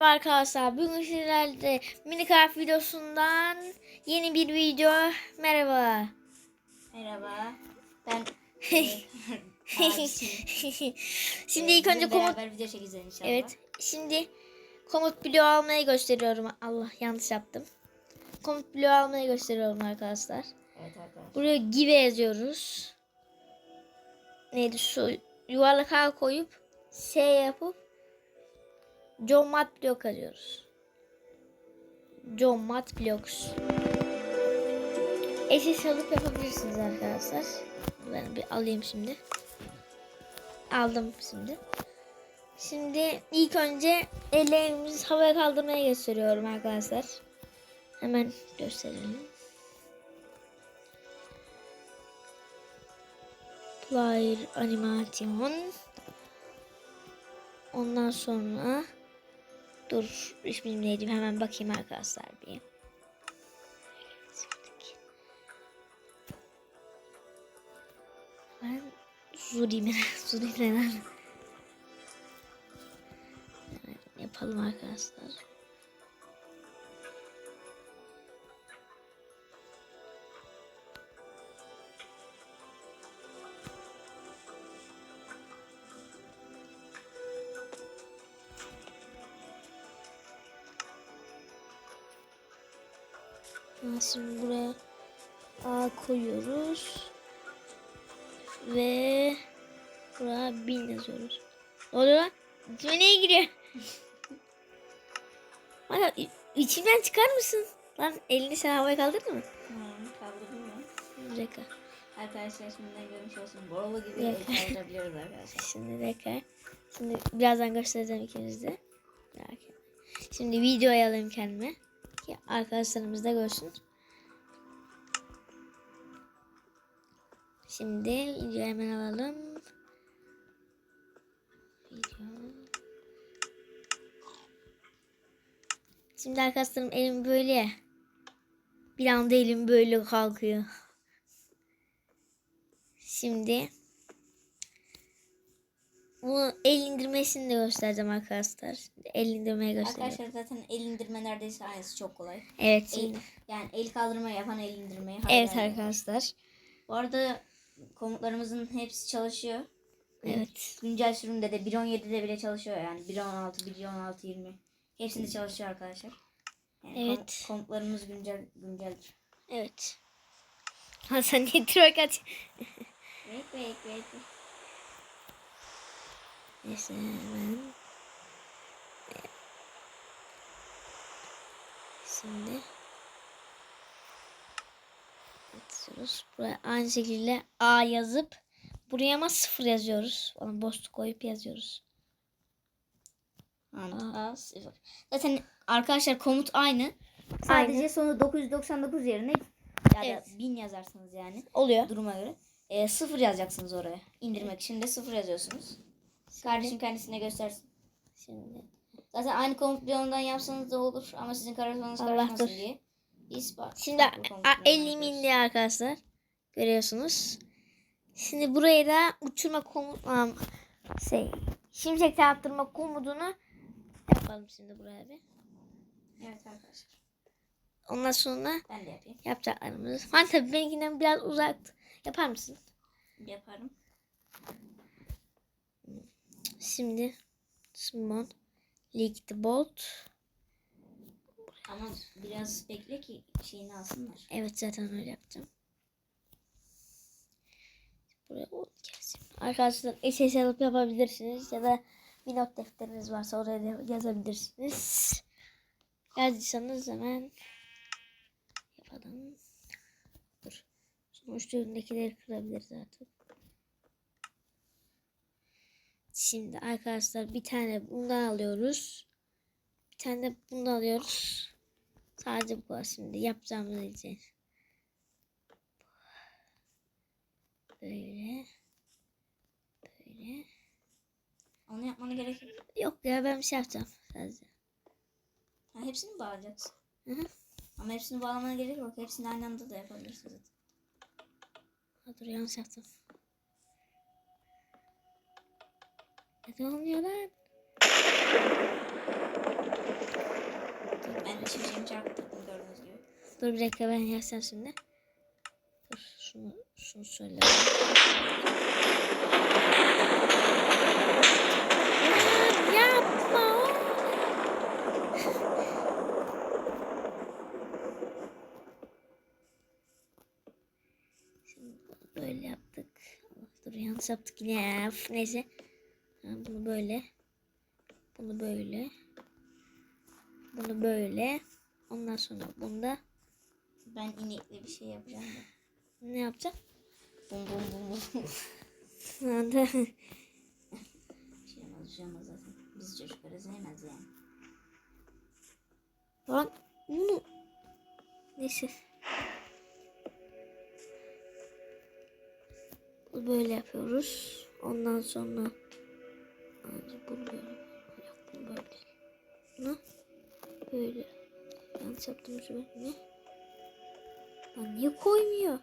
Arkadaşlar bugün sizlerle Minecraft videosundan yeni bir video. Merhaba. Merhaba. Ben şimdi ilk önce komut video çekeceğiz inşallah. Evet. Şimdi komut bloğu almayı gösteriyorum. Allah yanlış yaptım. Komut bloğu almayı gösteriyorum arkadaşlar. Evet arkadaşlar. Buraya give yazıyoruz. Neydi şu yuvarlak ağ koyup S yapıp John Mat blok yazıyoruz. John Mat Blocks. SS alıp yapabilirsiniz arkadaşlar. Ben bir alayım şimdi. Aldım şimdi. Şimdi ilk önce ellerimizi havaya kaldırmaya gösteriyorum arkadaşlar. Hemen gösterelim. Player animation. Ondan sonra dur ismim neydi hemen bakayım arkadaşlar bir. Ben Zurimen Zurimen yapalım arkadaşlar. Şimdi buraya A koyuyoruz. Ve buraya bin yazıyoruz. Ne oluyor lan? İçime neye giriyor? İ- içimden çıkar mısın? Lan elini sen havaya kaldırdın mı? Hı, kaldırdım mı? Bir dakika. Arkadaşlar şimdiden görmüş olsun. Borolu gibi kaldırabiliyoruz arkadaşlar. Şimdi dakika. Şimdi birazdan göstereceğim ikiniz de. Şimdi videoya alayım kendime. Ki arkadaşlarımız da görsün. Şimdi videoyu hemen alalım. Şimdi arkadaşlarım elim böyle. Bir anda elim böyle kalkıyor. Şimdi bunu el indirmesini de göstereceğim arkadaşlar. El indirmeye göstereceğim. Arkadaşlar zaten el indirme neredeyse aynısı çok kolay. Evet El, yani el kaldırma yapan el indirmeyi. Evet arkadaşlar. Bu arada komutlarımızın hepsi çalışıyor. Evet. Güncel sürümde de 1.17'de bile çalışıyor yani 1.16, 1.16, 20. Hepsinde çalışıyor arkadaşlar. Yani kom- Evet. komutlarımız güncel günceldir. Evet. Hasan aç. Wait wait wait. wait. Neyse hemen. Şimdi atıyoruz. Buraya aynı şekilde A yazıp buraya ama sıfır yazıyoruz. Onu boşluk koyup yazıyoruz. A sıfır. Zaten arkadaşlar komut aynı. Sadece Aynı. sonu 999 yerine ya da Evet. 1000 yazarsınız yani Oluyor. duruma göre. E, sıfır yazacaksınız oraya. İndirmek için de sıfır yazıyorsunuz. Kardeşim kendisine göstersin. Şimdi Zaten aynı komut bloğundan yapsanız da olur ama sizin karışmanız Allah karışmasın dur. diye. Bak. Şimdi farklı komut a- bloğundan elim yapıyoruz. indi arkadaşlar. Görüyorsunuz. Şimdi buraya da uçurma komut am, şey şimşek çarptırma komutunu yapalım şimdi buraya bir. Evet arkadaşlar. Ondan sonra Ben de yapayım. yapacaklarımız. Fan tabii benimkinden biraz uzak. Yapar mısın? Yaparım. Şimdi Simon Leak the Bolt. Ama biraz bekle ki şeyini alsınlar. Evet zaten öyle yapacağım. Buraya on gelsin. Arkadaşlar SS alıp yapabilirsiniz ya da bir not defteriniz varsa oraya da yazabilirsiniz. Yazdıysanız hemen yapalım. Dur. Sonuçta önündekileri kırabiliriz artık. Şimdi arkadaşlar bir tane bundan alıyoruz. Bir tane de bundan alıyoruz. Sadece bu var şimdi yapacağımız için. Böyle. Böyle. Onu yapmana gerek yok. Yok ya ben bir şey yapacağım sadece. Ha, hepsini mi bağlayacaksın? Hı hı. Ama hepsini bağlamana gerek yok. Hepsini aynı anda da yapabilirsin zaten. Ha, dur yanlış yaptım. Ne oluyor lan? Ben içeceğim çarptırdım gördüğünüz gibi. Dur bir dakika ben yersen şimdi. Dur şunu, şunu söyle. Şimdi böyle yaptık. Dur yanlış yaptık yine. Neyse. Bunu böyle. Bunu böyle. Bunu böyle. Ondan sonra bunda Ben inekli bir şey yapacağım ne yapacağım? Bum bum bum bum. Anda- Bir şey olmaz bir şey olmaz zaten. Biz çocukları sevmez yani. Lan bunu neyse. Böyle yapıyoruz. Ondan sonra Bence bunu böyle bunu böyle. Ne? Böyle. Yanlış yaptım şu ne? Lan niye koymuyor?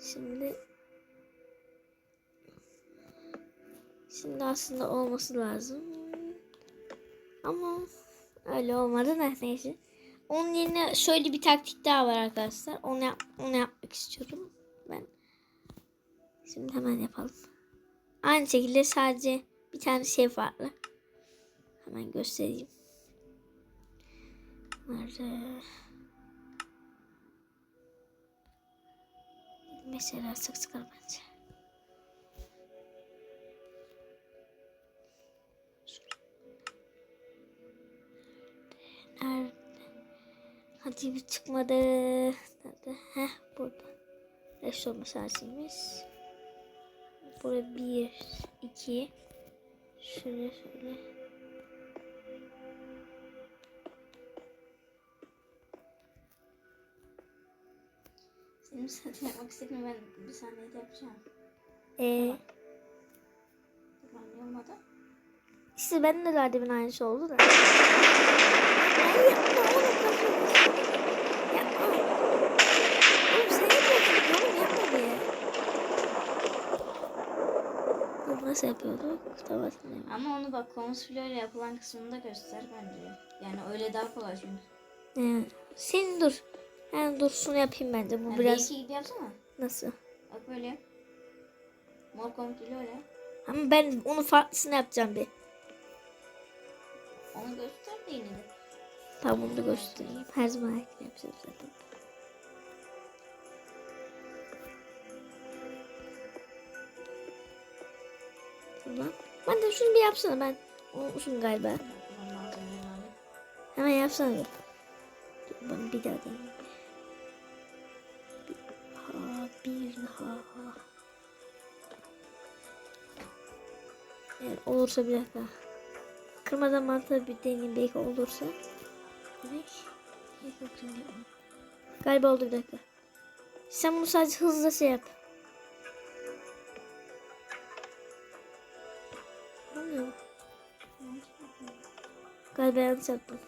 Şimdi Şimdi aslında olması lazım. Ama öyle olmadı da neyse. Onun yerine şöyle bir taktik daha var arkadaşlar. Onu, yap- onu yapmak istiyorum ben. Şimdi hemen yapalım. Aynı şekilde sadece bir tane şey farklı. Hemen göstereyim. Nerede? Mesela sık sık bence. Nerede? Hadi bir çıkmadı. Nerede? Heh burada. Eş olma saatimiz. Burada bir, iki. Şöyle şöyle. Senin zaten yapmak istediğini ben bir saniyede yapacağım. Ee, Tamam olmadı. işte ben de daha demin aynısı oldu da. Ay yapma oğlum. Yapma. Oğlum sen yapıyorsun. Oğlum yapma diye. Dur nasıl yapıyorduk? Tamam hatırlayayım. Ama onu bak konsfilo ile yapılan kısmını da göster bence. Yani öyle daha kolay çünkü. Ee, sen dur. Ben dur şunu yapayım bence. Bu Yani biraz B2 gibi yapsana. nasıl? Bak böyle yap. Mor komplilo ile. Ama ben onu farklısını yapacağım bir. Onu göster de yine de. Tamam bunu da göstereyim. Her zaman yapacağım zaten. Tamam. Ben de şunu bir yapsana ben. Unutmuşum galiba. Hemen yapsana. Dur ben bir daha deneyeyim. Bir daha, bir daha. Evet, olursa bir dakika. Kırmadan mantar bir deneyeyim belki olursa. Galiba oldu bir dakika. Sen bunu sadece hızlı şey yap. Galiba yanlış yaptım.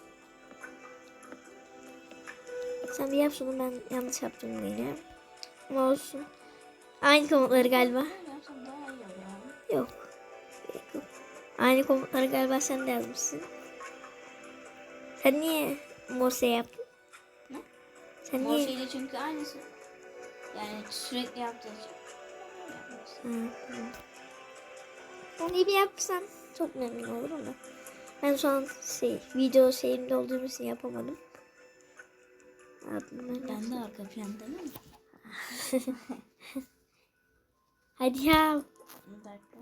Sen bir yap şunu ben yanlış yaptım yine. Ama olsun. Aynı komutları galiba. Yok. Yok. Aynı komutları galiba sen de yazmışsın. Sen niye Morse yaptın? Ne? Sen Mor niye? şeyle çünkü aynısı. Yani sürekli yaptığı için. Tamam. Onu iyi bir yapsan çok memnun olurum da. Ben şu an şey, video şeyimde olduğum için yapamadım. Ben Ben de arka planda mi? Hadi ya. Bir dakika.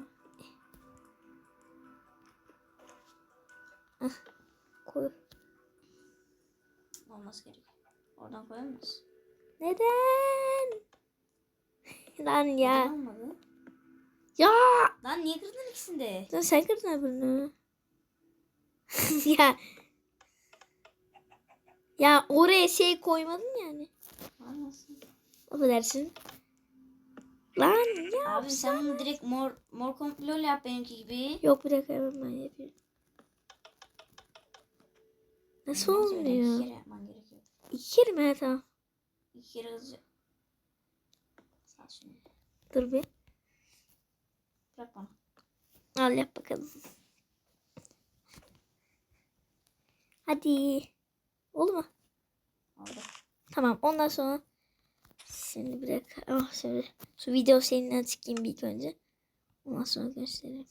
Koy. Olması gerekiyor. Oradan koyar mısın? Neden? Lan ya. Olmadı. Ya. Lan niye kırdın ikisini de? Lan sen kırdın öbürünü. ya. Ya oraya şey koymadın yani. Olmasın. Affedersin. Lan ya. Abi sen bunu direkt mor mor komplol yap benimki gibi. Yok bir dakika hemen ben yapayım. Nasıl Ondan sonra iki olmuyor? kere yapman gerekiyor. İki kere mi? Ha, tamam. İki kere hızlıca. Sağ şunu. Dur bir. Bırak bana. Al yap bakalım. Hadi. Oldu mu? Oldu. Tamam ondan sonra şimdi bırak. Ah şimdi şu video seninle çıkayım bir ilk önce. Ondan sonra göstereyim.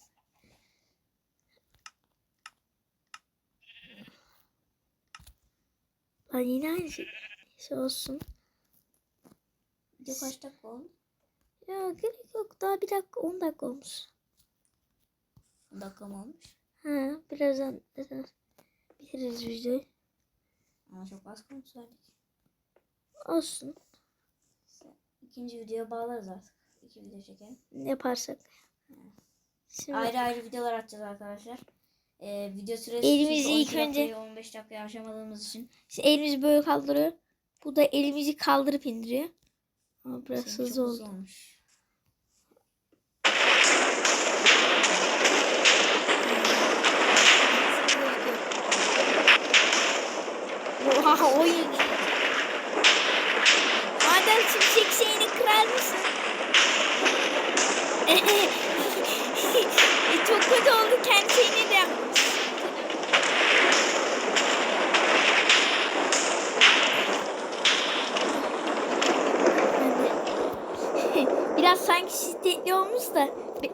Lan yine aynı şey. Şey olsun. Video kaç dakika oldu? Ya gerek yok. Daha bir dakika 10 dakika olmuş. 10 dakika mı olmuş? Ha, birazdan birazdan bitiririz videoyu. Ama çok az konuşsaydık. Olsun. İkinci videoya bağlarız artık. İki video çekelim. Ne yaparsak. Şimdi Ayrı ayrı videolar atacağız arkadaşlar. Ee, video süresi Elimizi ilk 12 önce- dakikayı 15 dakikaya aşamadığımız için işte elimizi böyle kaldırıyor. Bu da elimizi kaldırıp indiriyor. Ama biraz seninki hızlı oldu. olmuş. Oha oyun. Madem şimşek şeyini kırar mısın? e, çok kötü oldu kendi şeyini de yapmış. Biraz sanki şiddetli olmuş da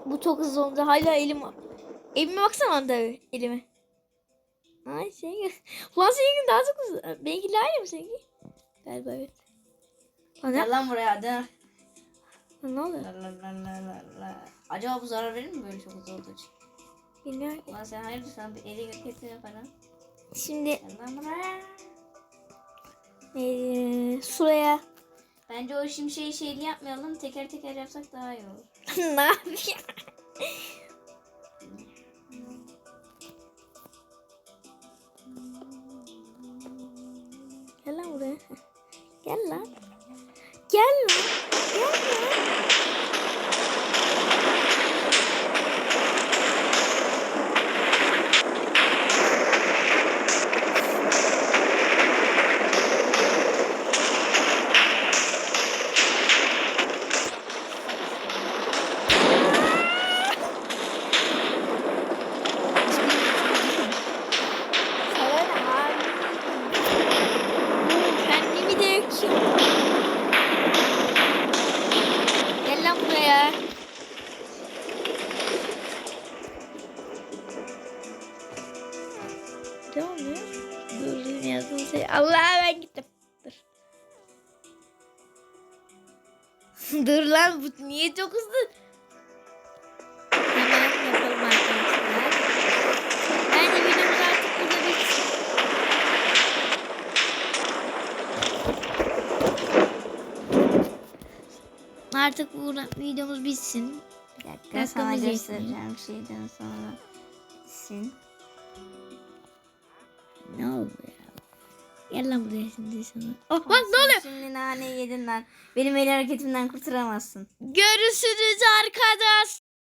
bu çok hızlı olunca hala elim elime baksana da elime. Ay şey Ulan seninki daha çok hızlı. Benimki aynı mı seninki? Galiba evet. Ana Gel lan buraya hadi. ne oluyor? La la la la la. Acaba bu zarar verir mi böyle çok hızlı olduğu için? Bilmiyorum. Ulan sen hayırdır sen bir eli götürsene falan. Şimdi lan eee şuraya Bence o şimşeği şeyli yapmayalım. Teker teker yapsak daha iyi olur. ne yapayım? Gel lan buraya. Gel lan. Gel lan. Gel lan. Dur lan bu niye çok hızlı? Hemen yapalım arkadaşlar. Bence videomuz artık burada bitsin. Artık bu videomuz bitsin. Bir dakika Dakikamız sana göstereceğim şeyden sonra. Sil. Gel lan buraya şimdi sana. Oh bak ne oluyor? Şimdi nane yedin lan. Benim el hareketimden kurtaramazsın. Görüşürüz arkadaşlar.